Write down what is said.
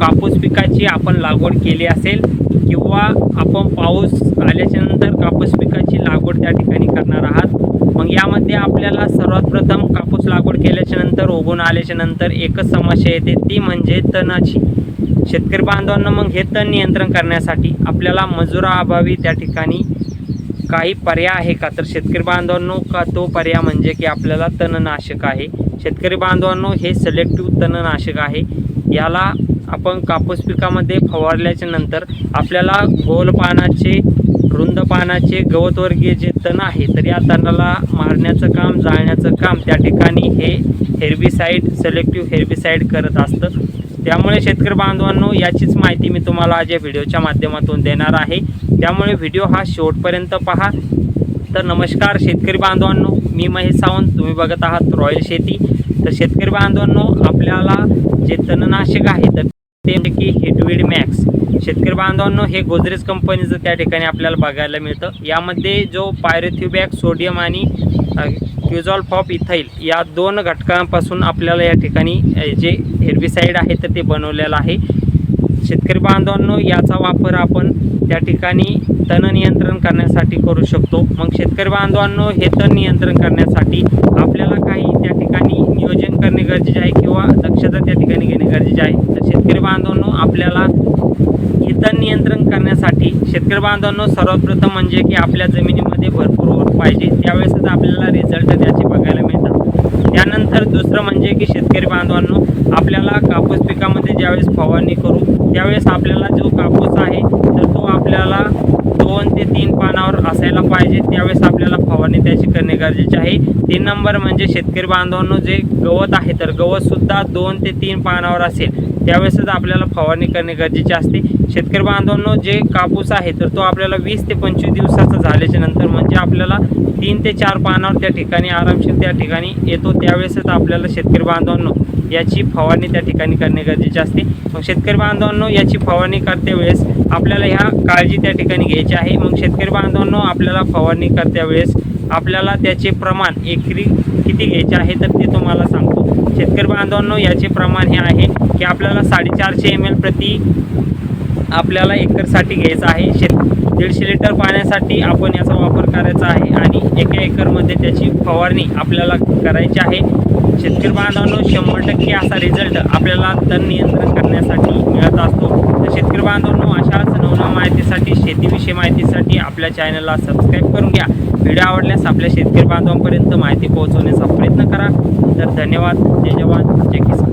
कापूस पिकाची आपण लागवड केली असेल किंवा आपण पाऊस आल्याच्यानंतर कापूस पिकाची लागवड त्या ठिकाणी करणार आहात. मग यामध्ये आपल्याला सर्वात प्रथम कापूस लागवड केल्याच्यानंतर उगवून आल्याच्यानंतर एकच समस्या येते ती म्हणजे तणाची. शेतकरी बांधवांना मग हे तण नियंत्रण करण्यासाठी आपल्याला मजुराअभावी त्या ठिकाणी काही पर्याय आहे का? तर शेतकरी बांधवांनो का तो पर्याय म्हणजे की आपल्याला तणनाशक आहे. शेतकरी बांधवांनो हे सिलेक्टिव्ह तणनाशक आहे. याला आपण कापूस पिकामध्ये फवारल्याच्या नंतर आपल्याला गोल पानाचे रुंद पानाचे गवतवर्गीय जे तण आहे तर या तणाला मारण्याचं काम जाळण्याचं काम त्या ठिकाणी हे हेर्बिसाईड सिलेक्टिव्ह हेर्बिसाईड करत असतं. त्यामुळे शेतकरी बांधवांनो याचीच माहिती मी तुम्हाला आज या व्हिडिओच्या माध्यमातून देणार आहे. त्यामुळे व्हिडिओ हा शेवटपर्यंत पहा. तर नमस्कार शेतकरी बांधवांनो मी महेश सावंत. तुम्ही बघत आहात रॉयल शेती. तर शेतकरी बांधवांनो आपल्याला जे तणनाशक आहे तर ते म्हणजे की हिटवीड मॅक्स शेतकरी बांधवांनो हे गोदरेज कंपनीचं त्या ठिकाणी आपल्याला बघायला मिळतं. यामध्ये जो पायरेथ्युबॅक सोडियम आणि क्युझॉल ऑफ इथाईल या दोन घटकांपासून आपल्याला या ठिकाणी जे हेर्बिसाईड आहे तर ते बनवलेलं आहे. शेतकरी बांधवांनो याचा वापर आपण त्या ठिकाणी तण नियंत्रण करण्यासाठी करू शकतो. मग शेतकरी बांधवांनो हे तण नियंत्रण करण्यासाठी आपल्याला काही त्या ठिकाणी नियोजन करणे गरजेचे आहे किंवा दक्षता त्या ठिकाणी गरजेचे आहे. तर शेतकरी बांधवांनो आपल्याला हे तण नियंत्रण करण्यासाठी शेतकरी बांधवांनो सर्वात प्रथम म्हणजे की आपल्या जमिनीमध्ये भरपूर ओढ पाहिजे. त्यावेळेसच आपल्याला रिझल्ट त्याचे बघायला मिळतात. त्यानंतर दुसरं म्हणजे की शेतकरी बांधवांनो आपल्याला कापूस पिकामध्ये ज्यावेळेस फवारणी करू त्यावेळेस आपल्याला जो कापूस आहे तर तो आपल्याला दोन ते तीन पानावर असायला पाहिजे. त्यावेळेस फवारणी त्याची करणे गरजेचे आहे. तीन नंबर म्हणजे शेतकरी बांधवांनो जे गवत आहे तर गवतसुद्धा दोन ते तीन पानावर असेल. त्यावेळेसच आपल्याला फवारणी करणे गरजेचे असते. शेतकरी बांधवांनो जे कापूस आहे तर तो आपल्याला वीस ते पंचवीस दिवसाचा झाल्याच्यानंतर म्हणजे आपल्याला तीन ते चार पानावर त्या ठिकाणी आरामशीर त्या ठिकाणी येतो. त्यावेळेसच आपल्याला शेतकरी बांधवांनो याची फवारणी त्या ठिकाणी करणे गरजेचे असते. मग शेतकरी बांधवांनो याची फवारणी करते वेळेस आपल्याला ह्या काळजी त्या ठिकाणी घ्यायची आहे. मग शेतकरी बांधवांनो आपल्याला फवारणी करत्या वेळेस आपल्याला त्याचे प्रमाण एकरी किती घ्यायचे आहे तर ते तुम्हाला सांगतो. शेतकरी बांधवांनो याचे प्रमाण हे आहे की आपल्याला साडेचारशे एम एल प्रति आपल्याला एकरसाठी घ्यायचं आहे. शेत दीडशे लिटर पाण्यासाठी आपण याचा वापर करायचा आहे आणि एका एकरमध्ये त्याची फवारणी आपल्याला करायची आहे. शेतकरी बांधवांनो शंभर टक्के असा रिझल्ट आपल्याला तण नियंत्रण करण्यासाठी मिळत असतो. तर शेतकरी बांधवांनो अशाच नवनव माहितीसाठी शेतीविषयी माहितीसाठी आपल्या चॅनलला सबस्क्राईब करून घ्या. व्हिडिओ आवडल्यास आपल्या शेतकरी बांधवांपर्यंत माहिती पोहोचवण्याचा प्रयत्न करा. तर धन्यवाद. जय जवान. जय किसान.